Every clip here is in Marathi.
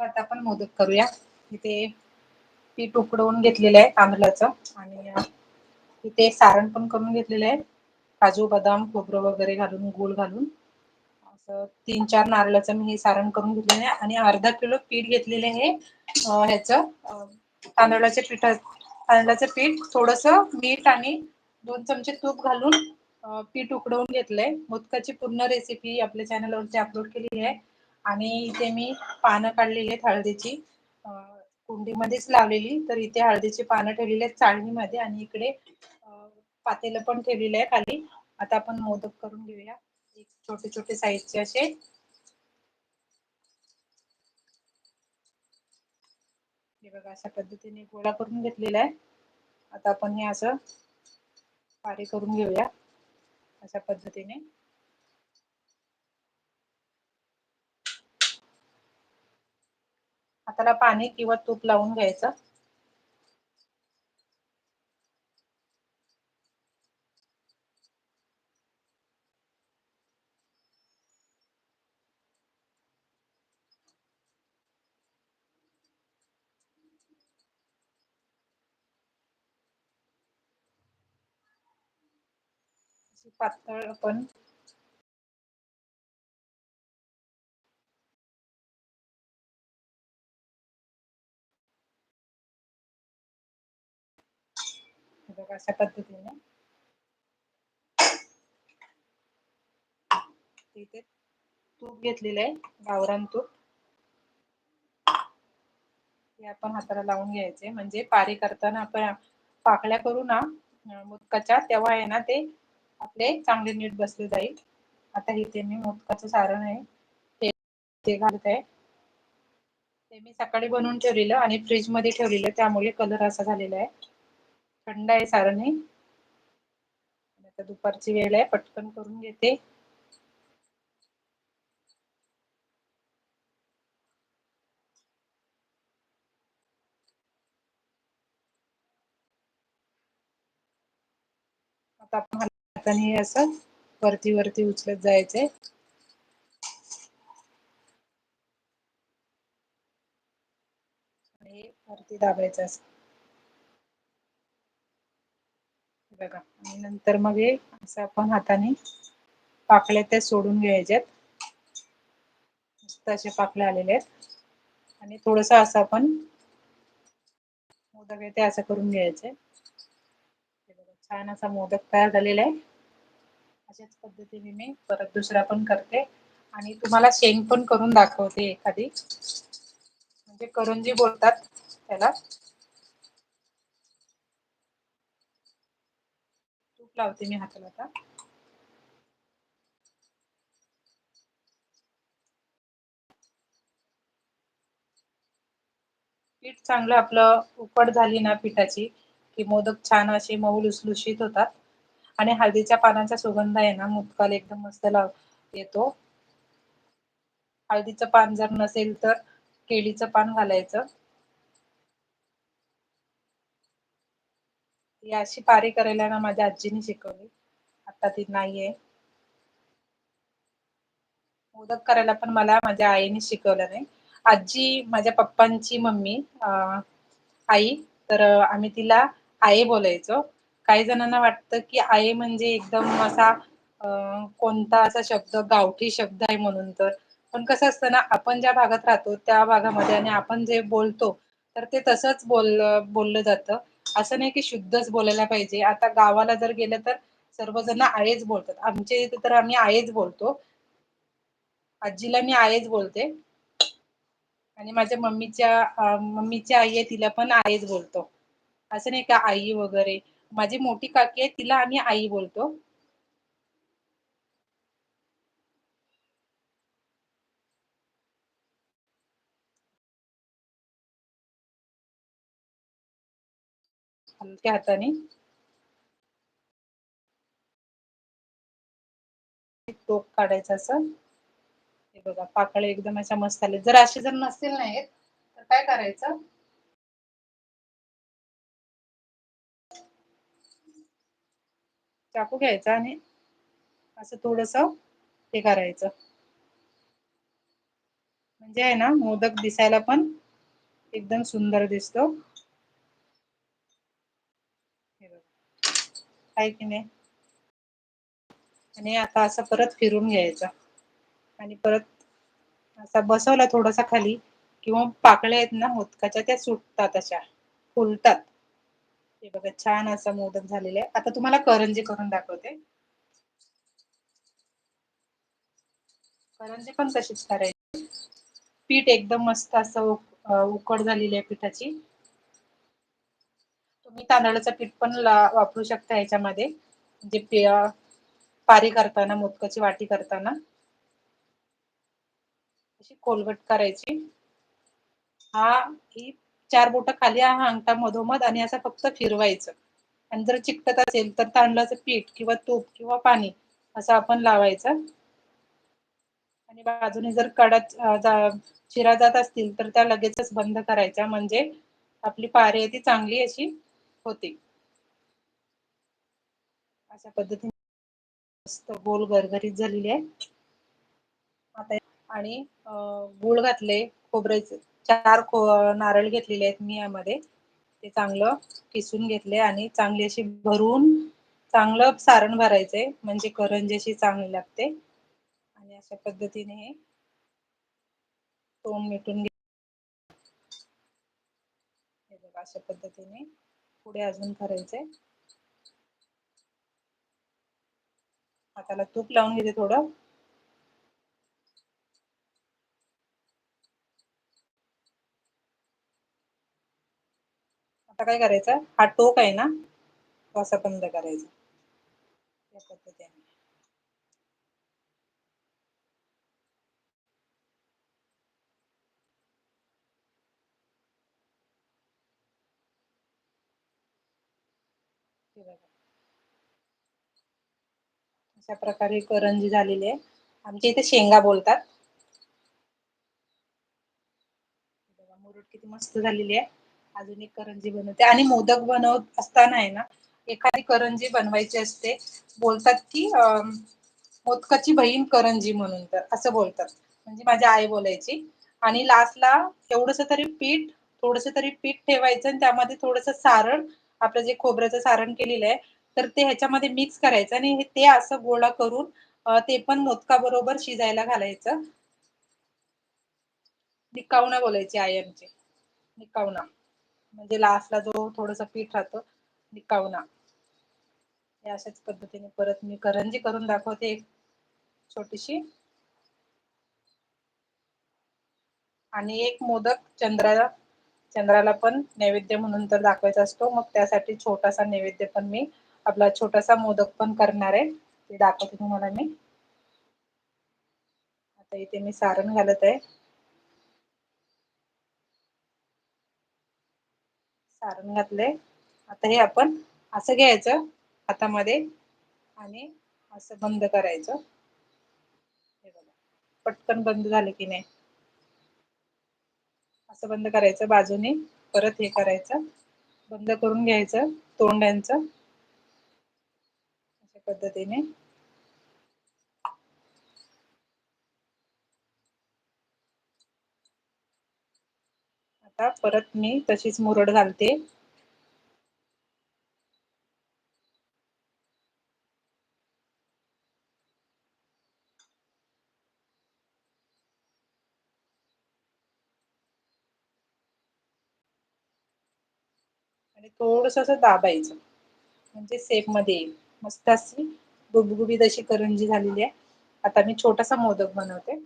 आता आपण मोदक करूया. इथे पीठ उकडवून घेतलेलं आहे तांदळाचं आणि इथे सारण पण करून घेतलेलं आहे. काजू बदाम खोबरं वगैरे घालून गुळ घालून. असं तीन चार नारळाचं मी हे सारण करून घेतलेलं आहे आणि अर्धा किलो पीठ घेतलेले आहे ह्याच तांदळाच्या पीठात तांदळाचं पीठ. थोडस मीठ आणि दोन चमचे तूप घालून पीठ उकडवून घेतलंय. मोदकाची पूर्ण रेसिपी आपल्या चॅनलवरती अपलोड केलेली आहे. आणि इथे मी पानं काढलेली आहेत हळदीची. कुंडीमध्येच लावलेली तर इथे हळदीची पानं ठेवलेली आहेत चाळणीमध्ये आणि इकडे पातेलं पण ठेवलेलं आहे खाली. आता आपण मोदक करून घेऊया. एक छोटे छोटे साईजचे असे. हे बघा अशा पद्धतीने गोळा करून घेतलेला आहे. आता आपण हे असं पारी करून घेऊया. अशा पद्धतीने. हाताला पाणी किंवा तूप लावून घ्यायचं. पातळ पण बघा अशा पद्धतीने. इथे तूप घेतलेलं आहे गावरान तूप. हे आपण हाताला लावून घ्यायचे. म्हणजे पारी करताना आपण पाकळ्या करू ना मोदकाच्या तेव्हा आहे ना ते आपले चांगले नीट बसले जाईल. आता इथे मी मोदकाचं सारण आहे ते ते घालत. आहे ते मी सकाळी बनवून ठेवलेलं आणि फ्रीजमध्ये ठेवलेलं त्यामुळे कलर असा झालेला आहे. थंड आहे सारण आता दुपारची वेळ आहे पटकन करून घेते. आता आपण हाताने असं वरती वरती उचलत जायचंय. आणि वरती दाबायचं असं. बघा. आणि नंतर मग असं आपण हाताने पाकळ्या त्या सोडून घ्यायच्यात. मस्त असे पाकळे आलेले आहेत. आणि थोडस असं आपण मोदक आहे ते असं करून घ्यायचंय छान असा मोदक तयार झालेला आहे. अशाच पद्धतीने मी परत दुसरा पण करते. आणि तुम्हाला शेंग पण करून दाखवते एखादी. म्हणजे करंजी बोलतात त्याला. लावते मी हाताला आता. पीठ चांगलं आपलं उकड झाली ना पिठाची की मोदक छान असे मऊ लुसलुशीत होतात. आणि हळदीच्या पानांचा सुगंध आहे ना मुतकाला एकदम मस्त लाव येतो. हळदीचं पान जर नसेल तर केळीचं पान घालायचं. ही अशी पारी करायला ना माझ्या आजीने शिकवली. आता ती नाहीये. मोदक करायला पण मला माझ्या आईने शिकवलं नाही. आजी माझ्या पप्पांची मम्मी आई तर आम्ही तिला आई बोलायचो. काही जणांना वाटतं की आई म्हणजे एकदम असा कोणता असा शब्द गावठी शब्द आहे म्हणून तर. पण कसं असतं ना आपण ज्या भागात राहतो त्या भागामध्ये आणि आपण जे बोलतो तर ते तसंच बोल बोललं जातं. असं नाही की शुद्धच बोलायला पाहिजे. आता गावाला जर गेलं तर सर्वजण आयच बोलतात. आमच्या इथे तर आम्ही आयच बोलतो. आजीला मी आयच बोलते. आणि माझ्या मम्मीच्या मम्मीची आई आहे तिला पण आईच बोलतो. असं नाही का आई वगैरे. माझी मोठी काकी आहे तिला आम्ही आई बोलतो. हलक्या हाताने. टोक काढायचं असं. हे बघा पाकळे एकदम अशा मस्त आले जर असे जर नसतील नाहीत तर काय करायचं? चाकू घ्यायचा आणि असं थोडस हे करायचं. म्हणजे आहे ना मोदक दिसायला पण एकदम सुंदर दिसतो. हाय की नाही. आणि आता असं परत फिरून घ्यायचा आणि परत असा बसवला थोडासा खाली किंवा पाकळ्या आहेत ना मोदकाच्या त्या सुटतात अशा फुलतात. हे बघा छान असा मोदक झालेला आहे आता तुम्हाला करंजी करून दाखवते. करंजी पण तशीच करायची पीठ एकदम मस्त असं उकड झालेली आहे पिठाची तुम्ही तांदळाचं पीठ पण वापरू शकता ह्याच्यामध्ये जे पारी करताना मोदकाची वाटी करताना अशी कोलगट करायची हा ही चार बोट खाली हा अंगठा मधोमध आणि असं फक्त फिरवायचं. आणि जर चिकटत असेल तर तांदळाचं पीठ किंवा तूप किंवा पाणी असं आपण लावायचं. आणि बाजूने जर कडा चिरा जात असतील तर त्या लगेचच बंद करायच्या म्हणजे आपली पारी आहे ती चांगली अशी होते. अशा पद्धतीने मस्त गोल गरगरीत झालेली आहे. आता आणि गुळ घातले खोबऱ्याचे चार नारळ घेतलेले आहेत मी यामध्ये ते चांगलं किसून घेतले आणि चांगली अशी भरून चांगलं सारण भरायचंय म्हणजे करंजी अशी चांगली लागते. आणि अशा पद्धतीने हे तोंड मिटून घे अशा पद्धतीने पुढे अजून करायचंय. हाताला तूप लावून घेते थोडं आता काय करायचं हा टोक आहे ना तो असा बंद करायचा. या पद्धतीने हे बघा. अशा प्रकारे करंजी झालेली आहे. आमच्या इथे शेंगा बोलतात. मुरड किती मस्त झालेली आहे. अजून एक करंजी बनवते. आणि मोदक बनवत असताना आहे ना एखादी करंजी बनवायची असते बोलतात की मोदकाची बहीण करंजी म्हणून तर असं बोलतात. म्हणजे माझी आई बोलायची. आणि लास्ट ला एवढस तरी पीठ थोडस तरी पीठ ठेवायचं आणि त्यामध्ये थोडस सारण आपलं जे खोबऱ्याचं सारण केलेलं आहे तर ते ह्याच्यामध्ये मिक्स करायचं आणि ते असं गोळा करून ते पण मोदकाबरोबर शिजायला घालायचं. निकावना बोलायची आई आमची. निकावना म्हणजे लास्टला जो थोडस पीठ राहतो निकावना हे अशाच पद्धतीने परत मी करंजी करून दाखवते एक छोटीशी. आणि एक मोदक चंद्राला चंद्राला पण नैवेद्य म्हणून तर दाखवायचा असतो मग त्यासाठी छोटासा नैवेद्य पण मी आपला छोटासा मोदक पण करणार आहे ते दाखवते तुम्हाला मी आता इथे मी सारण घालत आहे. सारण घातलंय आता हे आपण असं घ्यायचं हातामध्ये आणि असं बंद करायचं. पटकन बंद झाले की नाही. असं बंद करायचं बाजूने. परत हे करायचं. बंद करून घ्यायचं तोंडांचं. अशा पद्धतीने. आता परत मी तशीच मुरड घालते. आणि थोडस असं दाबायचं. म्हणजे सेपमध्ये येईल. मस्त अशी गुबगुबीत अशी करंजी झालेली आहे. आता मी छोटासा मोदक बनवते.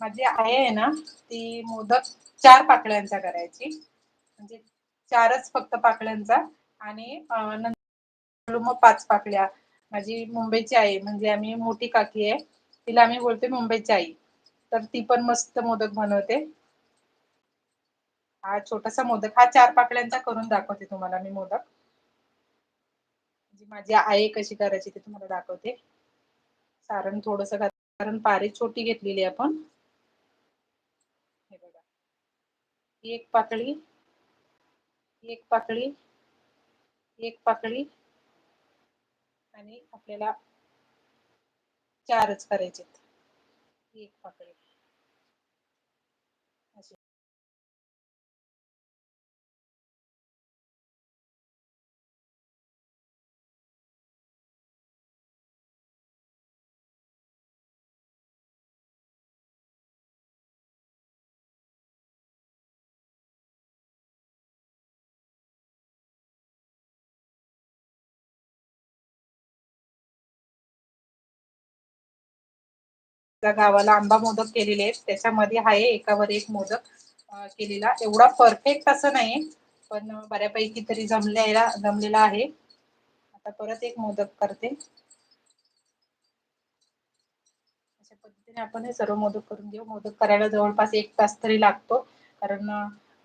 माझी आई आहे ना ती मोदक चार पाकळ्यांचा करायची. म्हणजे चारच फक्त पाकळ्यांचा आणि नंतर मग पाच पाकळ्या. माझी मुंबईची आई म्हणजे आम्ही मोठी काकी आहे. तिला आम्ही बोलते मुंबईची आई. तर ती पण मस्त मोदक बनवते. हा छोटासा मोदक हा चार पाकळ्यांचा करून दाखवते तुम्हाला मी मोदक. म्हणजे माझी आई कशी करायची ते तुम्हाला दाखवते. सारण थोडस घात कारण पारी छोटी घेतलेली आपण. हे बघा. एक पाकळी एक पाकळी एक पाकळी. आणि आपल्याला चारच करायचे एक पाकळी. गावाला आंबा मोदक केलेले आहेत. त्याच्यामध्ये आहे एकावर एक मोदक केलेला. एवढा परफेक्ट असं नाही पण बऱ्यापैकी तरी जमलेला जमलेला आहे. आता परत एक मोदक करते. अशा पद्धतीने आपण हे सर्व मोदक करून घेऊ. मोदक करायला जवळपास एक तास तरी लागतो. कारण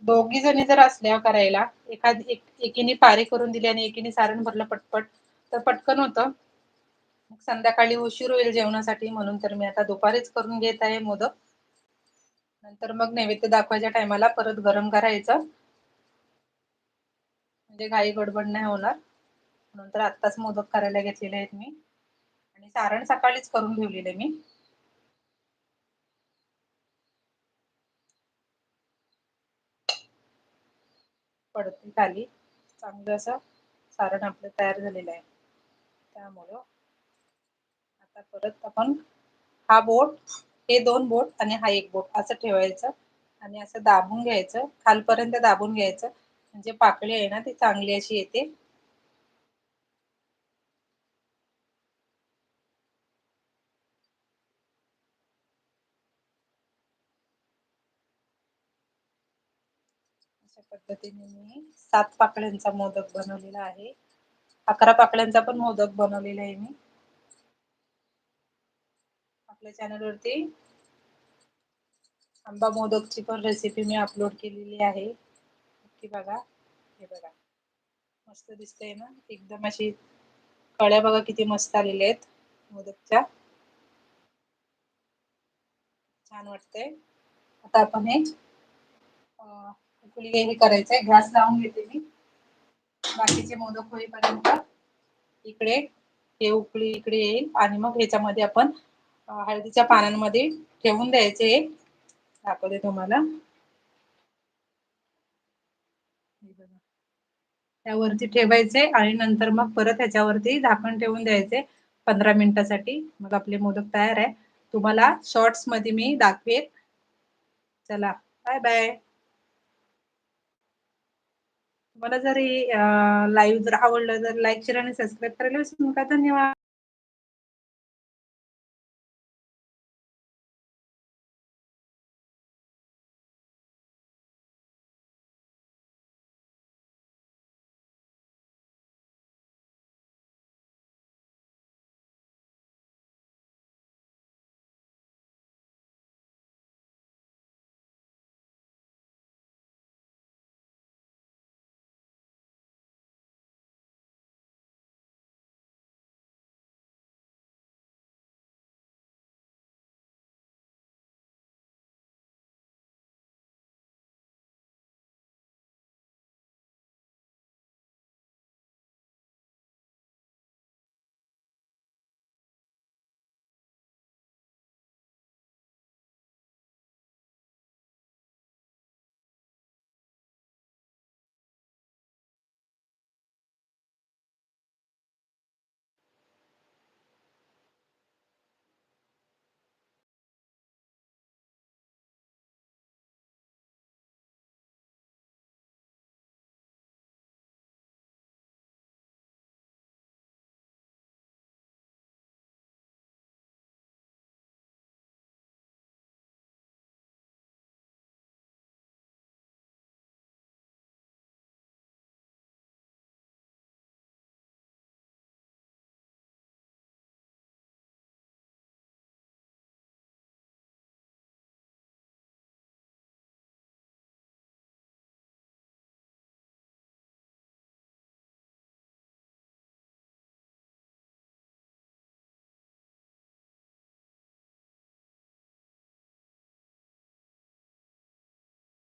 दोघी जणी जर असल्या करायला एखाद एकीने पारी करून दिली आणि एकीने सारण भरलं पटपट तर पटकन होतं. संध्याकाळी उशीर होईल जेवणासाठी म्हणून तर मी आता दुपारीच करून घेत आहे मोदक. नंतर मग नैवेद्य दाखवायच्या टायमाला परत गरम करायचं. म्हणजे घाई गडबड नाही होणार. नंतर आत्ताच मोदक करायला घेतलेले आहेत मी. आणि सारण सकाळीच करून ठेवलेले मी. पडते खाली. चांगलं असं सारण आपलं तयार झालेलं आहे. त्यामुळं आता परत आपण हा बोट हे दोन बोट आणि हा एक बोट असं ठेवायचं आणि असं दाबून घ्यायचं. खालपर्यंत दाबून घ्यायचं. म्हणजे पाकळी आहे ना ती चांगली अशी येते. अशा पद्धतीने मी सात पाकळ्यांचा मोदक बनवलेला आहे. अकरा पाकळ्यांचा पण मोदक बनवलेला आहे मी. आपल्या चॅनलवरती आंबा मोदकची पण रेसिपी मी अपलोड केलेली आहे. नक्की बघा. हे बघा. मस्त दिसतय ना? एकदम अशी कळ्या बघा किती मस्त आलेल्या आहेत मोदकच्या. छान वाटतंय. आता आपण हे उकळी हे करायचंय. गॅस लावून घेते मी. बाकीचे मोदक होईपर्यंत इकडे हे उकळी इकडे येईल आणि मग ह्याच्यामध्ये आपण हळदीच्या पानांमध्ये ठेवून द्यायचे दाखवते तुम्हाला. त्यावरती ठेवायचे आणि नंतर मग परत ह्याच्यावरती झाकण ठेवून द्यायचे पंधरा मिनिटासाठी. मग आपले मोदक तयार आहे. तुम्हाला शॉर्ट्समध्ये मी दाखवेन. चला बाय बाय. तुम्हाला जर लाईव्ह जर आवडलं तर लाईक शेअर आणि सबस्क्राईब करायला विसरू नका. धन्यवाद.